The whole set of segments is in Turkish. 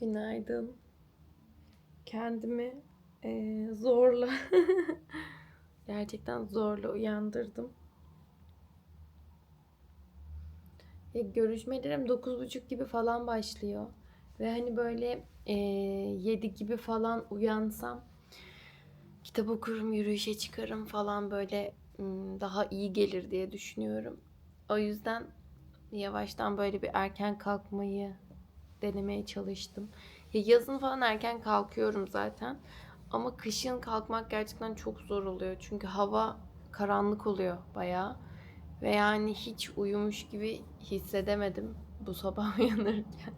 Günaydın. Kendimi eee, zorla gerçekten zorla uyandırdım. Ya görüşmelerim 9.30 gibi falan başlıyor. Ve hani böyle eee 7 gibi falan uyansam kitap okurum, yürüyüşe çıkarım falan böyle daha iyi gelir diye düşünüyorum. O yüzden yavaştan böyle bir erken kalkmayı denemeye çalıştım. Ya yazın falan erken kalkıyorum zaten. Ama kışın kalkmak gerçekten çok zor oluyor. Çünkü hava karanlık oluyor bayağı. Ve yani hiç uyumuş gibi hissedemedim bu sabah uyanırken.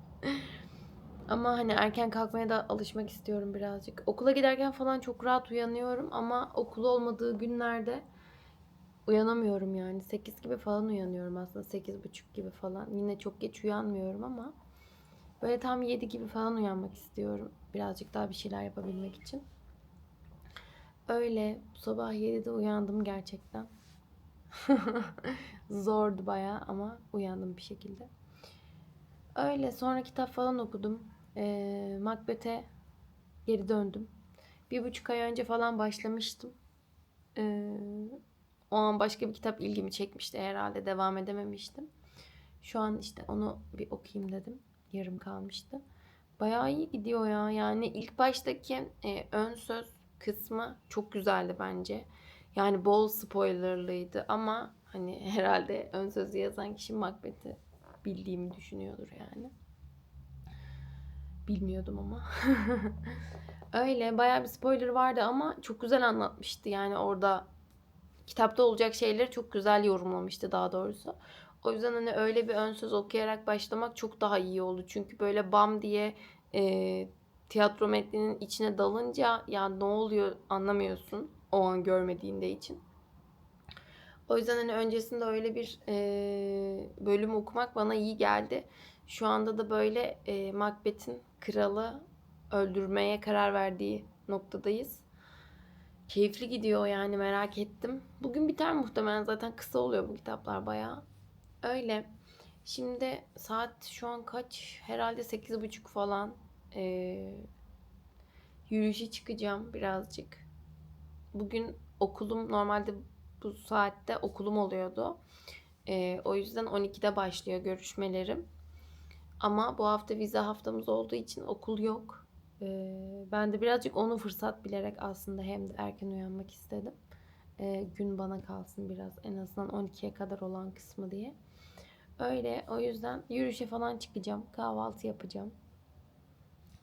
Ama hani erken kalkmaya da alışmak istiyorum birazcık. Okula giderken falan çok rahat uyanıyorum ama okul olmadığı günlerde uyanamıyorum yani. 8 gibi falan uyanıyorum aslında. 8.30 gibi falan. Yine çok geç uyanmıyorum ama böyle tam 7 gibi falan uyanmak istiyorum. Birazcık daha bir şeyler yapabilmek için. Öyle bu sabah 7'de uyandım gerçekten. Zordu bayağı ama uyandım bir şekilde. Öyle sonra kitap falan okudum. Ee, Macbeth'e geri döndüm. Bir buçuk ay önce falan başlamıştım. Ee, o an başka bir kitap ilgimi çekmişti herhalde. Devam edememiştim. Şu an işte onu bir okuyayım dedim. Yarım kalmıştı. Bayağı iyi gidiyor ya. Yani ilk baştaki e, ön söz kısmı çok güzeldi bence. Yani bol spoilerlıydı ama hani herhalde ön sözü yazan kişi Macbeth'i bildiğimi düşünüyordur yani. Bilmiyordum ama. Öyle bayağı bir spoiler vardı ama çok güzel anlatmıştı. Yani orada kitapta olacak şeyleri çok güzel yorumlamıştı daha doğrusu. O yüzden hani öyle bir ön söz okuyarak başlamak çok daha iyi oldu. Çünkü böyle bam diye e, tiyatro metninin içine dalınca ya ne oluyor anlamıyorsun o an görmediğinde için. O yüzden hani öncesinde öyle bir e, bölüm okumak bana iyi geldi. Şu anda da böyle e, Macbeth'in kralı öldürmeye karar verdiği noktadayız. Keyifli gidiyor yani merak ettim. Bugün biter muhtemelen zaten kısa oluyor bu kitaplar bayağı. Öyle. Şimdi saat şu an kaç? Herhalde 8.30 falan. Ee, yürüyüşe çıkacağım birazcık. Bugün okulum normalde bu saatte okulum oluyordu. Ee, o yüzden 12'de başlıyor görüşmelerim. Ama bu hafta vize haftamız olduğu için okul yok. Ee, ben de birazcık onu fırsat bilerek aslında hem de erken uyanmak istedim. Ee, gün bana kalsın biraz en azından 12'ye kadar olan kısmı diye. Öyle o yüzden yürüyüşe falan çıkacağım. Kahvaltı yapacağım.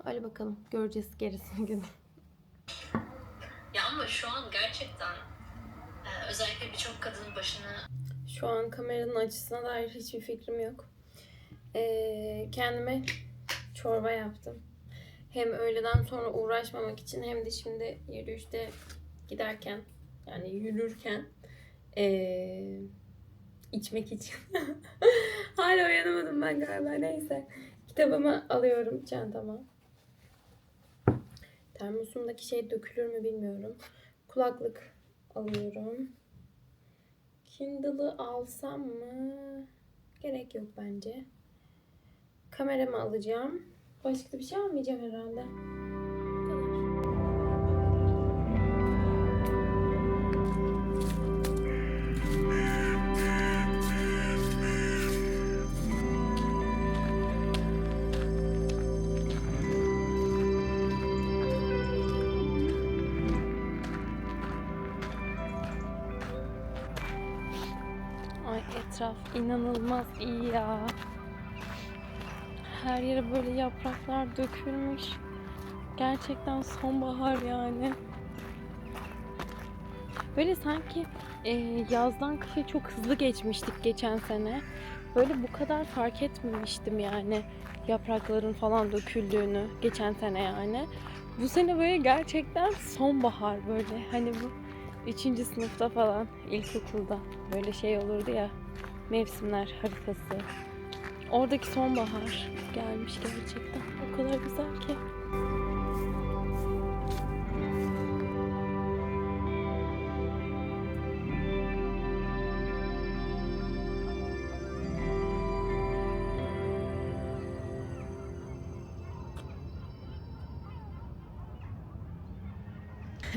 Öyle bakalım göreceğiz gerisini gün. Ya ama şu an gerçekten e, özellikle birçok kadının başına Şu an kameranın açısına dair hiçbir fikrim yok. Ee, kendime çorba yaptım. Hem öğleden sonra uğraşmamak için hem de şimdi yürüyüşte giderken yani yürürken ee, içmek için. Hala uyanamadım ben galiba neyse. Kitabımı alıyorum çantama. Termosumdaki şey dökülür mü bilmiyorum. Kulaklık alıyorum. Kindle'ı alsam mı? Gerek yok bence. Kameramı alacağım. Başka bir şey almayacağım herhalde. Etraf inanılmaz iyi ya. Her yere böyle yapraklar dökülmüş. Gerçekten sonbahar yani. Böyle sanki e, yazdan kışa çok hızlı geçmiştik geçen sene. Böyle bu kadar fark etmemiştim yani yaprakların falan döküldüğünü geçen sene yani. Bu sene böyle gerçekten sonbahar böyle hani bu üçüncü sınıfta falan ilkokulda böyle şey olurdu ya mevsimler haritası. Oradaki sonbahar gelmiş gerçekten. O kadar güzel ki.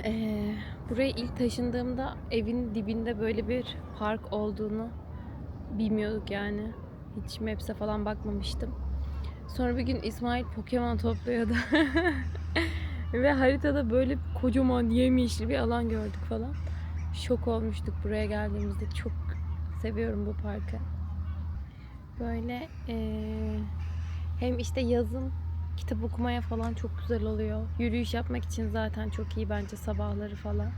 Ee, buraya ilk taşındığımda evin dibinde böyle bir park olduğunu bilmiyorduk yani. Hiç Maps'e falan bakmamıştım. Sonra bir gün İsmail Pokemon topluyordu. Ve haritada böyle kocaman yemyeşil bir alan gördük falan. Şok olmuştuk buraya geldiğimizde. Çok seviyorum bu parkı. Böyle eee, hem işte yazın kitap okumaya falan çok güzel oluyor. Yürüyüş yapmak için zaten çok iyi bence sabahları falan.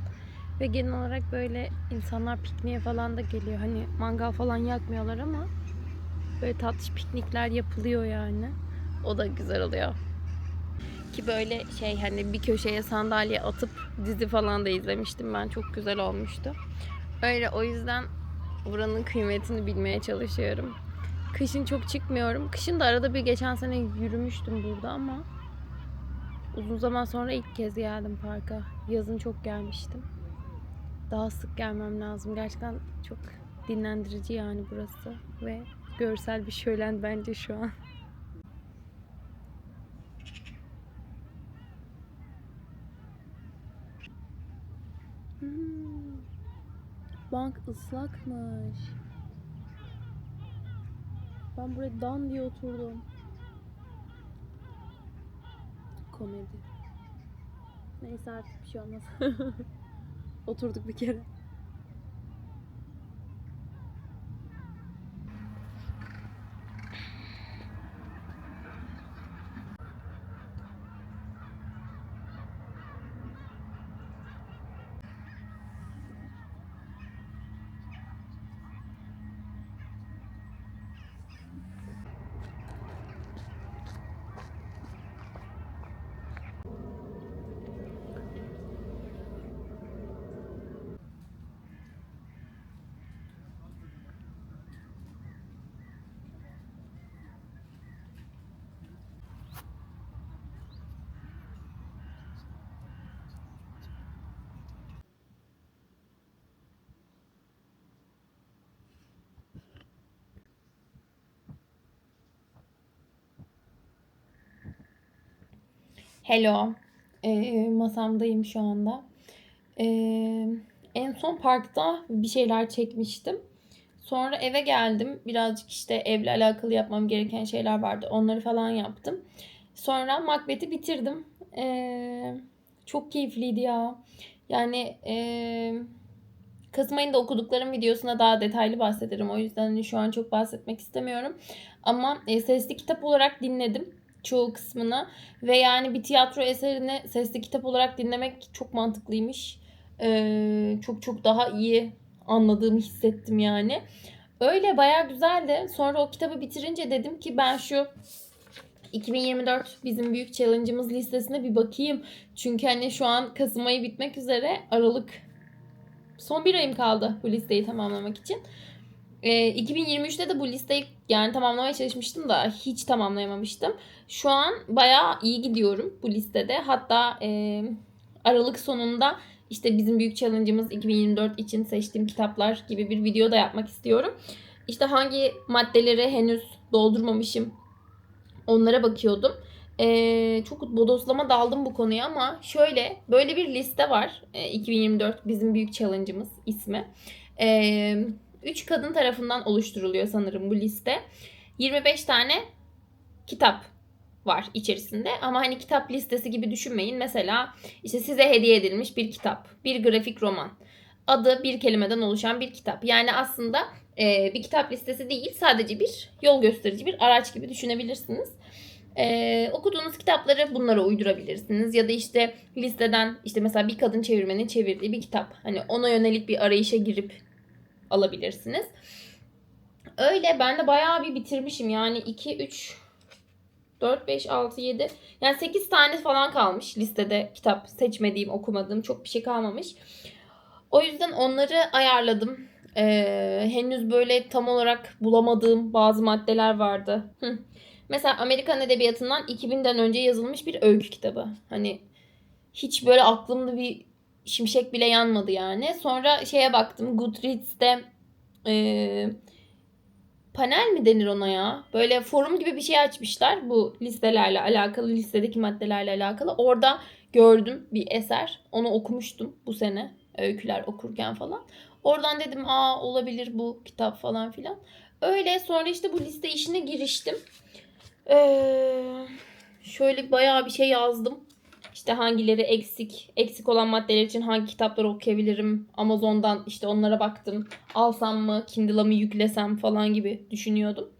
Ve genel olarak böyle insanlar pikniğe falan da geliyor. Hani mangal falan yakmıyorlar ama böyle tatlış piknikler yapılıyor yani. O da güzel oluyor. Ki böyle şey hani bir köşeye sandalye atıp dizi falan da izlemiştim ben. Çok güzel olmuştu. Öyle o yüzden buranın kıymetini bilmeye çalışıyorum. Kışın çok çıkmıyorum. Kışın da arada bir geçen sene yürümüştüm burada ama uzun zaman sonra ilk kez geldim parka. Yazın çok gelmiştim. Daha sık gelmem lazım. Gerçekten çok dinlendirici yani burası ve görsel bir şölen bence şu an. Hmm. Bank ıslakmış. Ben buraya dan diye oturdum. Komedi. Neyse artık bir şey olmaz. Oturduk bir kere. Hello. Ee, masamdayım şu anda. Ee, en son parkta bir şeyler çekmiştim. Sonra eve geldim. Birazcık işte evle alakalı yapmam gereken şeyler vardı. Onları falan yaptım. Sonra Macbeth'i bitirdim. Ee, çok keyifliydi ya. Yani ee, Kasım ayında okuduklarım videosuna daha detaylı bahsederim. O yüzden hani şu an çok bahsetmek istemiyorum. Ama e, sesli kitap olarak dinledim çoğu kısmını. Ve yani bir tiyatro eserini sesli kitap olarak dinlemek çok mantıklıymış. Ee, çok çok daha iyi anladığımı hissettim yani. Öyle bayağı güzeldi. Sonra o kitabı bitirince dedim ki ben şu 2024 bizim büyük challenge'ımız listesine bir bakayım. Çünkü hani şu an Kasım ayı bitmek üzere. Aralık son bir ayım kaldı bu listeyi tamamlamak için. Ee, 2023'te de bu listeyi yani tamamlamaya çalışmıştım da hiç tamamlayamamıştım. Şu an bayağı iyi gidiyorum bu listede. Hatta e, Aralık sonunda işte bizim büyük challenge'ımız 2024 için seçtiğim kitaplar gibi bir video da yapmak istiyorum. İşte hangi maddeleri henüz doldurmamışım onlara bakıyordum. Ee, çok bodoslama daldım bu konuya ama şöyle böyle bir liste var. Ee, 2024 bizim büyük challenge'ımız ismi. Ee, 3 kadın tarafından oluşturuluyor sanırım bu liste. 25 tane kitap var içerisinde. Ama hani kitap listesi gibi düşünmeyin. Mesela işte size hediye edilmiş bir kitap, bir grafik roman. Adı bir kelimeden oluşan bir kitap. Yani aslında e, bir kitap listesi değil, sadece bir yol gösterici, bir araç gibi düşünebilirsiniz. Ee, okuduğunuz kitapları bunlara uydurabilirsiniz ya da işte listeden işte mesela bir kadın çevirmenin çevirdiği bir kitap hani ona yönelik bir arayışa girip alabilirsiniz. Öyle ben de bayağı bir bitirmişim yani 2 3 4 5 6 7 yani 8 tane falan kalmış listede kitap seçmediğim okumadığım çok bir şey kalmamış. O yüzden onları ayarladım. Ee, henüz böyle tam olarak bulamadığım bazı maddeler vardı. Mesela Amerikan Edebiyatı'ndan 2000'den önce yazılmış bir öykü kitabı. Hani hiç böyle aklımda bir şimşek bile yanmadı yani. Sonra şeye baktım Goodreads'te e, panel mi denir ona ya? Böyle forum gibi bir şey açmışlar bu listelerle alakalı, listedeki maddelerle alakalı. Orada gördüm bir eser. Onu okumuştum bu sene öyküler okurken falan. Oradan dedim aa olabilir bu kitap falan filan. Öyle sonra işte bu liste işine giriştim. Ee, şöyle bayağı bir şey yazdım. İşte hangileri eksik, eksik olan maddeler için hangi kitapları okuyabilirim. Amazon'dan işte onlara baktım. Alsam mı, Kindle'a mı yüklesem falan gibi düşünüyordum.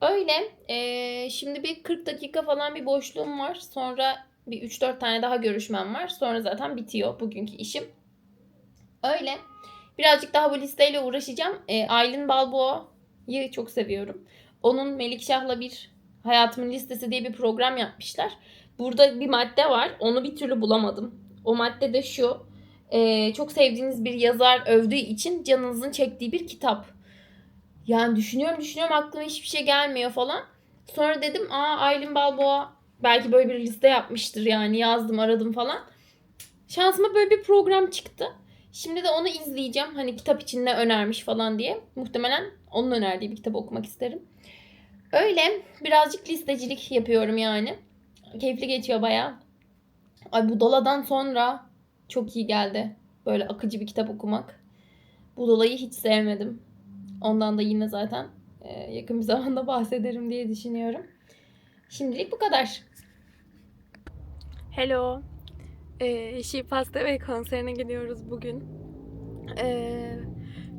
Öyle. ee, şimdi bir 40 dakika falan bir boşluğum var. Sonra bir 3-4 tane daha görüşmem var. Sonra zaten bitiyor bugünkü işim. Öyle. Birazcık daha bu listeyle uğraşacağım. E, Aylin Balboa'yı çok seviyorum. Onun Melikşah'la bir Hayatımın Listesi diye bir program yapmışlar. Burada bir madde var. Onu bir türlü bulamadım. O madde de şu. e, çok sevdiğiniz bir yazar övdüğü için canınızın çektiği bir kitap. Yani düşünüyorum düşünüyorum aklıma hiçbir şey gelmiyor falan. Sonra dedim aa Aylin Balboa belki böyle bir liste yapmıştır yani yazdım aradım falan. Şansıma böyle bir program çıktı. Şimdi de onu izleyeceğim. Hani kitap için ne önermiş falan diye. Muhtemelen onun önerdiği bir kitabı okumak isterim. Öyle birazcık listecilik yapıyorum yani. Keyifli geçiyor baya. Ay Budala'dan sonra çok iyi geldi. Böyle akıcı bir kitap okumak. Budala'yı hiç sevmedim. Ondan da yine zaten e, yakın bir zamanda bahsederim diye düşünüyorum. Şimdilik bu kadar. Hello. Ee, She Passed Away konserine gidiyoruz bugün. Ee,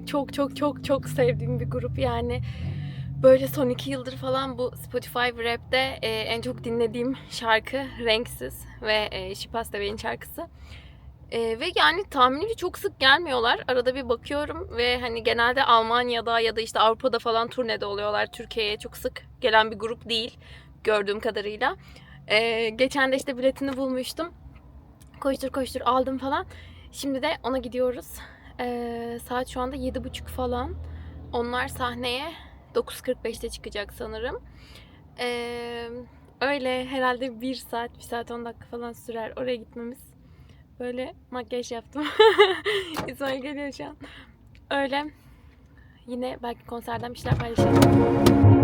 çok çok çok çok sevdiğim bir grup yani. Böyle son iki yıldır falan bu Spotify Rap'te e, en çok dinlediğim şarkı Renksiz ve e, Passed Away'in şarkısı. E, ve yani tahminimce çok sık gelmiyorlar. Arada bir bakıyorum ve hani genelde Almanya'da ya da işte Avrupa'da falan turnede oluyorlar. Türkiye'ye çok sık gelen bir grup değil gördüğüm kadarıyla. Ee, geçen de işte biletini bulmuştum. Koştur koştur aldım falan. Şimdi de ona gidiyoruz. Ee, saat şu anda 7.30 falan. Onlar sahneye 9.45'te çıkacak sanırım. Ee, öyle herhalde 1 saat, 1 saat 10 dakika falan sürer oraya gitmemiz. Böyle makyaj yaptım. İsmail geliyor şu an. Öyle. Yine belki konserden bir şeyler paylaşırım.